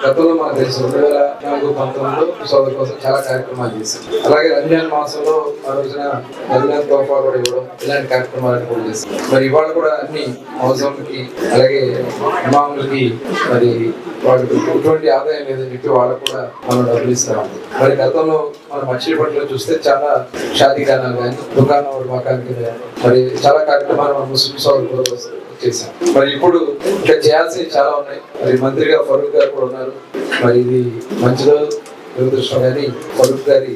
గతంలో మన దేశం రెండు వేల నాలుగు పంతొమ్మిదిలో సోదరు కోసం చాలా కార్యక్రమాలు చేశాం. అలాగే రంజాన్ మాసంలో ఆ రోజున రంజాన్ తోఫా కూడా ఇవ్వడం ఇలాంటి కార్యక్రమాలు కూడా చేశాం. మరి ఇవాళ కూడా అన్ని మౌజంకి అలాగే ఇమాములకి మరి వాళ్ళకి ఎటువంటి ఆదాయం లేదని చెప్పి వాళ్ళకు కూడా మనం డబ్బులు ఇస్తామండి మరి గతంలో మన మచిలీపట్నంలో చూస్తే చాలా షాదీఖానాలు కానీ దుకాణం మకానికి మరి చాలా కార్యక్రమాలు మన ముస్లిం సోదరులు కోసం చేశాం మరి ఇప్పుడు ఇంకా చేయాల్సి చాలా ఉన్నాయి. మరి మంత్రిగా ఫరూక్ గారు కూడా ఉన్నారు. మరి ఇది మంచిదో దురదృష్టం కానీ ఫరూక్ గారి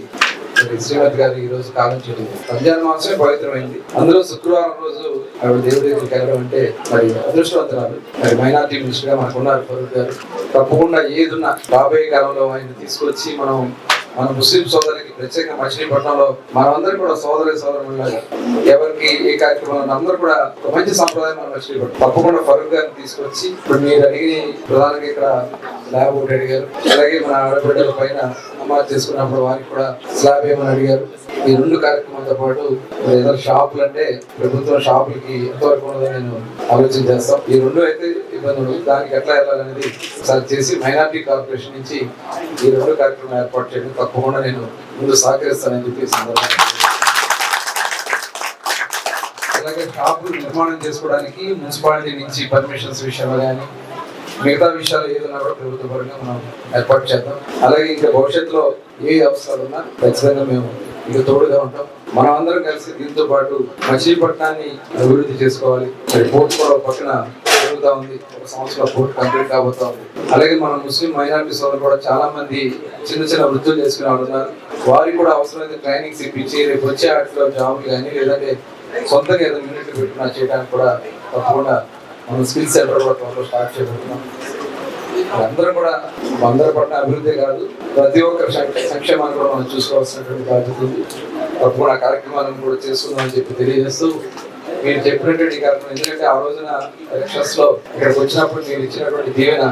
మరి శ్రీమతి గారు ఈ రోజు కాలం చేయడం రంజాన్ మాసమే పవిత్రమైంది. అందులో శుక్రవారం రోజు ఆవిడ దేవుడి దగ్గరికి వెళ్ళడం అంటే మరి అదృష్టవంతురాలు. మరి మైనార్టీ మినిస్టర్గా మనకున్నారు ఫరూక్ గారు. తప్పకుండా ఏదున్నా రాబోయే కాలంలో ఆయన తీసుకొచ్చి మనం మన ముస్లిం సోదరికి ప్రత్యేక మచిలీపట్నంలో మనమందరం కూడా సోదరి సోదరులాగా ఎవరికి ఏ కార్యక్రమం అందరూ కూడా ఒక మంచి సంప్రదాయం మన మచిలీపట్నం తప్పకుండా ఫరూక్ గారిని తీసుకొచ్చి ఇప్పుడు మీరు అడిగి ప్రధానంగా ఇక్కడ ల్యాబ్ ఒకటి అడిగారు అలాగే మన ఆడబిడ్డల పైన నమాజ్ చేసుకున్నప్పుడు వారికి కూడా స్లాబ్ ఏమని అడిగారు. ఈ రెండు కార్యక్రమాలతో పాటు మరి ఏదైనా షాపులు అంటే ప్రభుత్వం షాపులకి ఎంతవరకు ఉండదో నేను ఆలోచన చేస్తాం. ఈ రెండు అయితే ఇబ్బందులు దానికి ఎట్లా వెళ్ళాలనేది ఒకసారి చేసి మైనార్టీ కార్పొరేషన్ నుంచి ఈ రెండు కార్యక్రమం ఏర్పాటు చేయడం తప్పకుండా నేను ముందు సహకరిస్తానని చెప్పి సందర్భంగా అలాగే షాపులు నిర్మాణం చేసుకోవడానికి మున్సిపాలిటీ నుంచి పర్మిషన్స్ విషయంలో కానీ మిగతా విషయాలు ఏదైనా కూడా ప్రభుత్వ పరంగా మనం ఏర్పాటు చేద్దాం. అలాగే ఇంకా భవిష్యత్తులో ఏ అవసరాలు ఉన్నా ఖచ్చితంగా మేము ఇక తోడుగా ఉంటాం. మనం అందరం కలిసి దీంతో పాటు మచిలీపట్నాన్ని అభివృద్ధి చేసుకోవాలి. మరి పోర్ట్ కూడా పక్కన జరుగుతూ ఉంది. ఒక సంవత్సరం కోర్టు కంప్లీట్ కాబోతా ఉంది. అలాగే మన ముస్లిం మైనారిటీ సోదరులు కూడా చాలా మంది చిన్న చిన్న వృత్తులు చేసుకునే వాళ్ళు ఉన్నారు. వారికి కూడా అవసరమైతే ట్రైనింగ్స్ ఇప్పించి రేపు వచ్చే ఆటలో జాబ్ కానీ లేదంటే సొంతంగా ఏదైనా యూనిట్ పెట్టుకున్నా చేయడానికి కూడా తప్పకుండా మనం స్కిల్ సెంటర్ కూడా త్వరలో స్టార్ట్ చేయబోతున్నాం. అందరం కూడా అందరి పట్ల అభివృద్ధి కాదు ప్రతి ఒక్కరి సంక్షేమాన్ని కూడా మనం చూసుకోవాల్సినటువంటి బాధ్యత ఉంది. తప్పకుండా కార్యక్రమాలను కూడా చేసుకుందామని చెప్పి తెలియజేస్తూ మీరు చెప్పినటువంటి కారణం ఎందుకంటే ఆ రోజున ఎలక్షన్స్లో ఇక్కడికి వచ్చినప్పుడు మీరు ఇచ్చినటువంటి దీవెన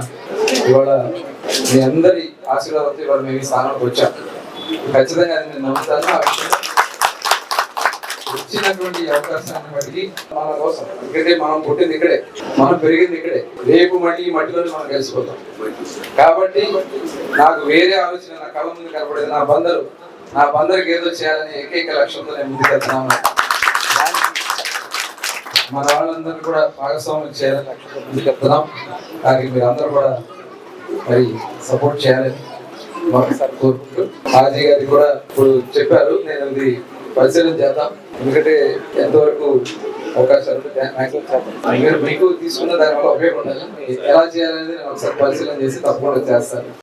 ఇవాళ మీ అందరి ఆశీర్వాదంతో ఇవాళ మేము ఈ స్థానంలోకి వచ్చాం. ఖచ్చితంగా అది నేను నమ్ముతాను. వచ్చినటువంటి అవకాశాన్ని బట్టి మన కోసం ఎందుకంటే మనం పుట్టింది ఇక్కడే మనం పెరిగింది ఇక్కడే. రేపు మళ్ళీ ఈ మట్టిలోనే మనం కలిసిపోతాం. కాబట్టి నాకు వేరే ఆలోచన నా కళ ముందు కనపడేది నా బందరు. నా బందరికి ఏదో చేయాలని ఏకైక లక్ష్యంతో నేను ముందుకెళ్తున్నాను. మన వాళ్ళందరూ కూడా భాగస్వామ్యం చేయాలని లక్ష్యంతో కానీ దానికి మీరు అందరూ కూడా మరి సపోర్ట్ చేయాలని మరొకసారి కోరుకుంటూ హాజీ గారికి కూడా ఇప్పుడు చెప్పారు నేను ఇది పరిశీలన చేద్దాం. ఎందుకంటే ఎంతవరకు అవకాశాలు మీరు మీకు తీసుకున్న దానివల్ల ఉపయోగం ఉండాలి ఎలా చేయాలనేది నేను ఒకసారి పరిశీలన చేసి తప్పకుండా చేస్తాను.